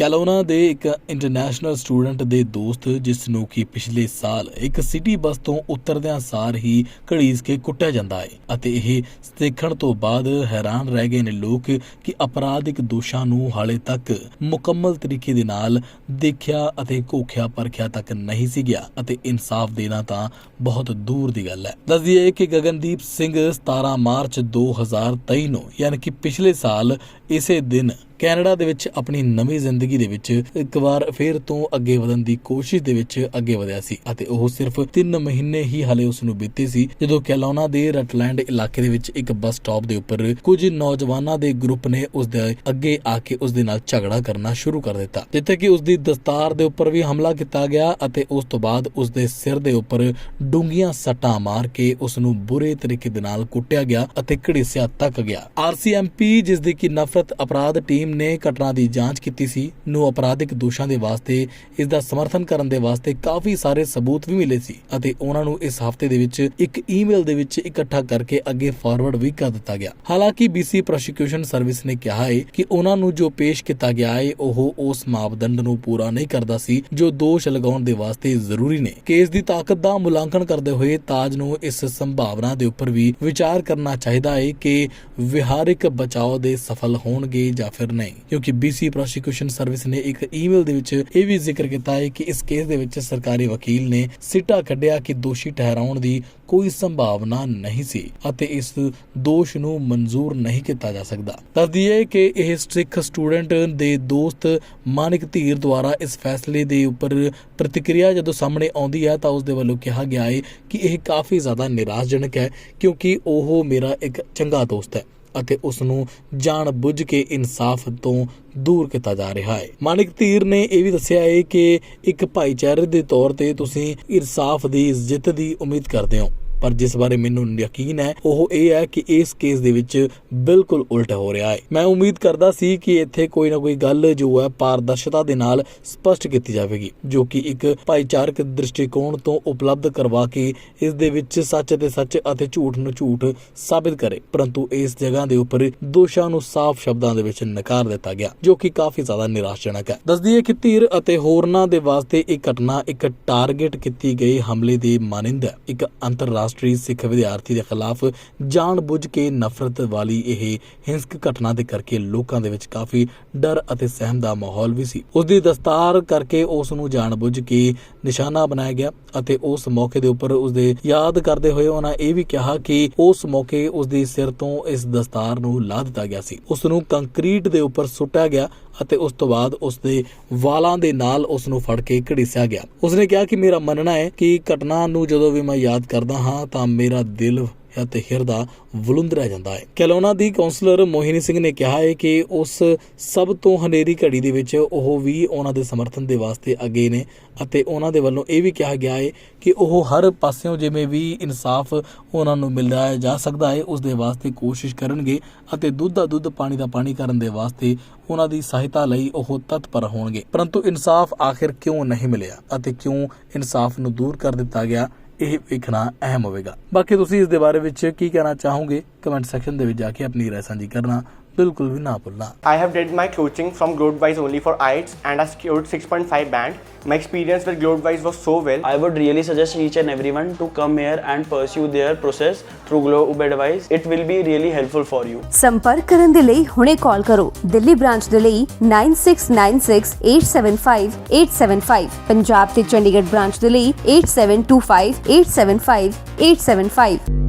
ਕੈਲੋਨਾ ਦੇ ਇੱਕ international student ਦੇ ਦੋਸਤ, ਜਿਸ ਨੂੰ ਕਿ ਪਿਛਲੇ ਸਾਲ ਇੱਕ ਸਿਟੀ ਬੱਸ ਤੋਂ ਉਤਰਦਿਆਂ ਸਾਰ ਹੀ ਘੜੀਸ ਕੇ ਕੁੱਟਿਆ ਜਾਂਦਾ ਹੈ ਅਤੇ ਇਹ ਦੇਖਣ ਤੋਂ ਬਾਅਦ ਹੈਰਾਨ ਰਹਿ ਗਏ ਨੇ ਲੋਕ ਕਿ ਅਪਰਾਧਿਕ ਦੋਸ਼ਾਂ ਨੂੰ ਹਾਲੇ ਤੱਕ ਮੁਕੰਮਲ ਤਰੀਕੇ ਦੇ ਨਾਲ ਦੇਖਿਆ ਅਤੇ ਘੋਖਿਆ ਪਰਖਿਆ ਤੱਕ ਨਹੀਂ ਸੀ ਗਿਆ ਅਤੇ ਇਨਸਾਫ ਦੇਣਾ ਤਾਂ ਬਹੁਤ ਦੂਰ ਦੀ ਗੱਲ ਹੈ। ਦੱਸ ਦਈਏ ਕਿ ਗਗਨਦੀਪ ਸਿੰਘ 17 ਮਾਰਚ 2023 ਨੂੰ, ਯਾਨੀ ਕਿ ਪਿਛਲੇ ਸਾਲ ਇਸੇ ਦਿਨ ਕੈਨੇਡਾ ਦੇ ਵਿੱਚ ਆਪਣੀ ਨਵੀਂ ਜ਼ਿੰਦਗੀ ਦੇ ਵਿੱਚ ਇੱਕ ਵਾਰ ਫੇਰ ਤੋਂ ਅੱਗੇ ਵਧਣ ਦੀ ਕੋਸ਼ਿਸ਼ ਦੇ ਵਿੱਚ ਅੱਗੇ ਵਧਿਆ ਸੀ ਅਤੇ ਉਹ ਸਿਰਫ 3 ਮਹੀਨੇ ਹੀ ਹਲੇ ਉਸ ਨੂੰ ਬੀਤੇ ਸੀ, ਜਦੋਂ ਕੈਲੋਨਾ ਦੇ ਰਟਲੈਂਡ ਇਲਾਕੇ ਦੇ ਵਿੱਚ ਇੱਕ ਬੱਸ ਸਟਾਪ ਦੇ ਉੱਪਰ ਕੁਝ ਨੌਜਵਾਨਾਂ ਦੇ ਗਰੁੱਪ ਨੇ ਉਸ ਦੇ ਅੱਗੇ ਆ ਕੇ ਉਸ ਦੇ ਨਾਲ ਝਗੜਾ ਕਰਨਾ ਸ਼ੁਰੂ ਕਰ ਦਿੱਤਾ, ਜਿੱਥੇ ਕਿ ਉਸ ਦੀ ਦਸਤਾਰ ਦੇ ਉੱਪਰ ਵੀ ਹਮਲਾ ਕੀਤਾ ਗਿਆ ਅਤੇ ਉਸ ਤੋਂ ਬਾਅਦ ਉਸ ਦੇ ਸਿਰ ਦੇ ਉੱਪਰ ਡੂੰਘੀਆਂ ਸੱਟਾਂ ਮਾਰ ਕੇ ਉਸ ਨੂੰ ਬੁਰੇ ਤਰੀਕੇ ਦੇ ਨਾਲ ਕੁੱਟਿਆ ਗਿਆ ਅਤੇ ਘੜੀਸਿਆ ਤੱਕ ਗਿਆ। ਆਰਸੀਐਮਪੀ ਜਿਸ ਦੀ ਕਿ ਨਫ਼ਰਤ ਅਪਰਾਧ ਟੀਮ ਨੇ ਘਟਨਾ ਦੀ ਜਾਂਚ ਕੀਤੀ ਸੀ। ਨੂੰ ਅਪਰਾਧਿਕ ਦੋਸ਼ਾਂ ਦੇ ਵਾਸਤੇ, ਇਸ ਦਾ ਸਮਰਥਨ ਕਰਨ ਦੇ ਵਾਸਤੇ ਕਾਫੀ ਸਾਰੇ ਸਬੂਤ ਵੀ ਮਿਲੇ ਸੀ ਅਤੇ ਉਹਨਾਂ ਨੂੰ ਇਸ ਹਫ਼ਤੇ ਦੇ ਵਿੱਚ ਇੱਕ ਈਮੇਲ ਦੇ ਵਿੱਚ ਇਕੱਠਾ ਕਰਕੇ ਅੱਗੇ ਫਾਰਵਰਡ ਵੀ ਕਰ ਦਿੱਤਾ ਗਿਆ। ਹਾਲਾਂਕਿ BC ਪ੍ਰੋਸੀਕਿਊਸ਼ਨ ਸਰਵਿਸ ਨੇ ਕਿਹਾ ਹੈ ਕਿ ਉਹਨਾਂ ਨੂੰ ਜੋ ਪੇਸ਼ ਕੀਤਾ ਗਿਆ ਹੈ ਉਹ ਉਸ ਮਾਪਦੰਡ ਨੂੰ ਪੂਰਾ ਨਹੀਂ ਕਰਦਾ ਸੀ, ਜੋ ਦੋਸ਼ ਲਗਾਉਣ ਦੇ ਵਾਸਤੇ ਜ਼ਰੂਰੀ ਨੇ। ਕੇਸ ਦੀ ਤਾਕਤ ਦਾ ਮੁਲਾਂਕਣ ਕਰਦੇ ਹੋਏ ਤਾਜ ਨੂੰ ਇਸ ਸੰਭਾਵਨਾ ਦੇ ਉੱਪਰ ਵੀ ਵਿਚਾਰ ਕਰਨਾ ਚਾਹੀਦਾ ਹੈ ਕਿ ਵਿਹਾਰਿਕ ਬਚਾਓ ਦੇ ਸਫਲ ਹੋਣ ਹੋਣਗੇ ਜਾਂ ਫਿਰ ਨਹੀਂ। ਕਿਉਂਕਿ BC ਪ੍ਰੋਸੀਕਿਊਸ਼ਨ ਸਰਵਿਸ ਨੇ ਇੱਕ ਈਮੇਲ ਦੇ ਵਿੱਚ ਇਹ ਵੀ ਜ਼ਿਕਰ ਕੀਤਾ ਹੈ ਕਿ ਇਸ ਕੇਸ ਦੇ ਵਿੱਚ ਸਰਕਾਰੀ ਵਕੀਲ ਨੇ ਸਿੱਟਾ ਕੱਢਿਆ ਕਿ ਦੋਸ਼ੀ ਠਹਿਰਾਉਣ ਦੀ ਕੋਈ ਸੰਭਾਵਨਾ ਨਹੀਂ ਸੀ ਅਤੇ ਇਸ ਦੋਸ਼ ਨੂੰ ਮਨਜ਼ੂਰ ਨਹੀਂ ਕੀਤਾ ਜਾ ਸਕਦਾ। ਦੱਸਦੀਏ ਕਿ ਇਹ ਸਿੱਖ ਸਟੂਡੈਂਟ ਦੇ ਦੋਸਤ ਮਾਨਿਕ ਧੀਰ ਦੁਆਰਾ ਇਸ ਫੈਸਲੇ ਦੇ ਉੱਪਰ ਪ੍ਰਤੀਕਿਰਿਆ ਜਦੋਂ ਸਾਹਮਣੇ ਆਉਂਦੀ ਹੈ ਤਾਂ ਉਸ ਦੇ ਵੱਲੋਂ ਕਿਹਾ ਗਿਆ ਹੈ ਕਿ ਇਹ ਕਾਫੀ ਜ਼ਿਆਦਾ ਨਿਰਾਸ਼ਜਨਕ ਹੈ ਕਿਉਂਕਿ ਉਹ ਮੇਰਾ ਇੱਕ ਚੰਗਾ ਦੋਸਤ ਹੈ। ਅਤੇ ਉਸ ਨੂੰ ਜਾਣ ਬੁੱਝ ਕੇ ਇਨਸਾਫ ਤੋਂ ਦੂਰ ਕੀਤਾ ਜਾ ਰਿਹਾ ਹੈ। ਮਾਨਿਕ ਧੀਰ ਨੇ ਇਹ ਵੀ ਦੱਸਿਆ ਹੈ ਕਿ ਇੱਕ ਭਾਈਚਾਰੇ ਦੇ ਤੌਰ ਤੇ ਤੁਸੀਂ ਇਨਸਾਫ ਦੀ ਜਿੱਤ ਦੀ ਉਮੀਦ ਕਰਦੇ ਹੋ। ਪਰ ਜਿਸ ਬਾਰੇ ਮੈਨੂੰ ਯਕੀਨ ਹੈ, ਉਹ ਇਹ ਹੈ ਕਿ ਇਸ ਕੇਸ ਦੇ ਵਿੱਚ ਬਿਲਕੁਲ ਉਲਟ ਹੋ ਰਿਹਾ ਹੈ। ਮੈਂ ਉਮੀਦ ਕਰਦਾ ਸੀ ਕਿ ਇੱਥੇ ਕੋਈ ਨਾ ਕੋਈ ਗੱਲ ਜੋ ਹੈ ਪਾਰਦਰਸ਼ਤਾ ਦੇ ਨਾਲ ਸਪਸ਼ਟ ਕੀਤੀ ਜਾਵੇਗੀ, ਜੋ ਕਿ ਇੱਕ ਭਾਈਚਾਰਕ ਦ੍ਰਿਸ਼ਟੀਕੋਣ ਤੋਂ ਉਪਲਬਧ ਕਰਵਾ ਕੇ ਇਸ ਦੇ ਵਿੱਚ ਸੱਚ ਤੇ ਸੱਚ ਅਤੇ ਝੂਠ ਨੂੰ ਝੂਠ ਸਾਬਿਤ ਕਰੇ। ਪਰੰਤੂ ਇਸ ਜਗ੍ਹਾ ਦੇ ਉੱਪਰ ਦੋਸ਼ਾਂ ਨੂੰ ਸਾਫ਼ ਸ਼ਬਦਾਂ ਦੇ ਵਿੱਚ ਨਕਾਰ ਦਿੱਤਾ ਗਿਆ, ਜੋ ਕਿ ਕਾਫੀ ਜ਼ਿਆਦਾ ਨਿਰਾਸ਼ਜਨਕ ਹੈ। ਦੱਸਦੀ ਹੈ ਕਿ ਧੀਰ ਅਤੇ ਹੋਰਨਾਂ ਦੇ ਵਾਸਤੇ ਇਹ ਘਟਨਾ ਇੱਕ ਟਾਰਗੇਟ ਕੀਤੀ ਗਈ ਹਮਲੇ ਦੇ ਮਾਨਿੰਦ ਹੈ। ਇੱਕ ਅੰਤਰਰਾਸ਼ਟਰੀ ਸਿੱਖ ਵਿਦਿਆਰਥੀ ਦੇ ਖਿਲਾਫ ਜਾਣਬੁੱਝ ਕੇ ਨਫ਼ਰਤ ਵਾਲੀ ਇਹ ਹਿੰਸਕ ਘਟਨਾ ਦੇ ਕਰਕੇ ਲੋਕਾਂ ਦੇ ਵਿੱਚ ਕਾਫੀ ਡਰ ਅਤੇ ਸਹਿਮ ਦਾ ਮਾਹੌਲ ਵੀ ਸੀ। ਉਸ ਦੀ ਦਸਤਾਰ ਕਰਕੇ ਉਸ ਨੂੰ ਜਾਣਬੁੱਝ ਕੇ ਨਿਸ਼ਾਨਾ ਬਣਾਇਆ ਗਿਆ ਅਤੇ ਉਸ ਮੌਕੇ ਦੇ ਉੱਪਰ ਉਸ ਦੇ ਯਾਦ ਕਰਦੇ ਹੋਏ ਉਹਨਾਂ ਇਹ ਵੀ ਕਿਹਾ ਕਿ ਉਸ ਮੌਕੇ ਉਸ ਦੇ ਸਿਰ ਤੋਂ ਇਸ ਦਸਤਾਰ ਨੂੰ ਲਾ ਦਿੱਤਾ ਗਿਆ ਸੀ। ਉਸ ਨੂੰ ਕੰਕਰੀਟ ਦੇ ਉੱਪਰ ਸੁੱਟਿਆ ਗਿਆ ਅਤੇ ਉਸ ਤੋਂ ਬਾਅਦ ਉਸ ਦੇ ਵਾਲਾਂ ਦੇ ਨਾਲ ਉਸ ਨੂੰ ਫੜ ਕੇ ਘੜੀਸਿਆ ਗਿਆ। ਉਸਨੇ ਕਿਹਾ ਕਿ ਮੇਰਾ ਮੰਨਣਾ ਹੈ ਕਿ ਘਟਨਾ ਨੂੰ ਜਦੋਂ ਵੀ ਮੈਂ ਯਾਦ ਕਰਦਾ ਹਾਂ ਤਾਂ ਮੇਰਾ ਦਿਲ ਅਤੇ ਹਿਰਦਾ ਵਲੁੰਦਰਿਆ ਜਾਂਦਾ ਹੈ। ਕੈਲੋਨਾ ਦੀ ਕਾਉਂਸਲਰ ਮੋਹਿਨੀ ਸਿੰਘ ਨੇ ਕਿਹਾ ਹੈ ਕਿ ਉਸ ਸਭ ਤੋਂ ਹਨੇਰੀ ਘੜੀ ਦੇ ਵਿੱਚ ਉਹ ਵੀ ਉਹਨਾਂ ਦੇ ਸਮਰਥਨ ਦੇ ਵਾਸਤੇ ਅੱਗੇ ਨੇ ਅਤੇ ਉਹਨਾਂ ਦੇ ਵੱਲੋਂ ਇਹ ਵੀ ਕਿਹਾ ਗਿਆ ਹੈ ਕਿ ਉਹ ਹਰ ਪਾਸਿਓਂ ਜਿਵੇਂ ਵੀ ਇਨਸਾਫ ਉਹਨਾਂ ਨੂੰ ਮਿਲਦਾ ਜਾ ਸਕਦਾ ਹੈ, ਉਸ ਦੇ ਵਾਸਤੇ ਕੋਸ਼ਿਸ਼ ਕਰਨਗੇ ਅਤੇ ਦੁੱਧ ਦਾ ਦੁੱਧ, ਪਾਣੀ ਦਾ ਪਾਣੀ ਕਰਨ ਦੇ ਵਾਸਤੇ ਉਹਨਾਂ ਦੀ ਸਹਾਇਤਾ ਲਈ ਉਹ ਤਤਪਰ ਹੋਣਗੇ। ਪਰੰਤੂ ਇਨਸਾਫ ਆਖਿਰ ਕਿਉਂ ਨਹੀਂ ਮਿਲਿਆ ਅਤੇ ਕਿਉਂ ਇਨਸਾਫ ਨੂੰ ਦੂਰ ਕਰ ਦਿੱਤਾ ਗਿਆ? ਇਹ ਵੇਖਣਾ ਅਹਿਮ ਹੋਵੇਗਾ। ਬਾਕੀ ਤੁਸੀਂ ਇਸ ਦੇ ਬਾਰੇ ਵਿੱਚ ਕੀ ਕਹਿਣਾ ਚਾਹੋਗੇ ਕਮੈਂਟ ਸੈਕਸ਼ਨ ਦੇ ਵਿੱਚ ਜਾ ਕੇ ਆਪਣੀ ਰਾਏ ਸਾਂਝੀ ਕਰਨਾ। ਬਿਲਕੁਲ ਵੀ ਨਾ ਭੁੱਲਣਾ I have did my coaching from Globewise only for IELTS and I scored 6.5 band. My experience with Globewise was so well. I would really suggest each and everyone to come here and pursue their process through Globe Advice. It will be really helpful for you. ਸੰਪਰਕ ਕਰਨ ਦੇ ਲਈ ਹੁਣੇ ਕਾਲ ਕਰੋ Delhi branch ਦੇ ਲਈ 9696875875 ਪੰਜਾਬ ਤੇ Chandigarh branch ਦੇ ਲਈ 8725875875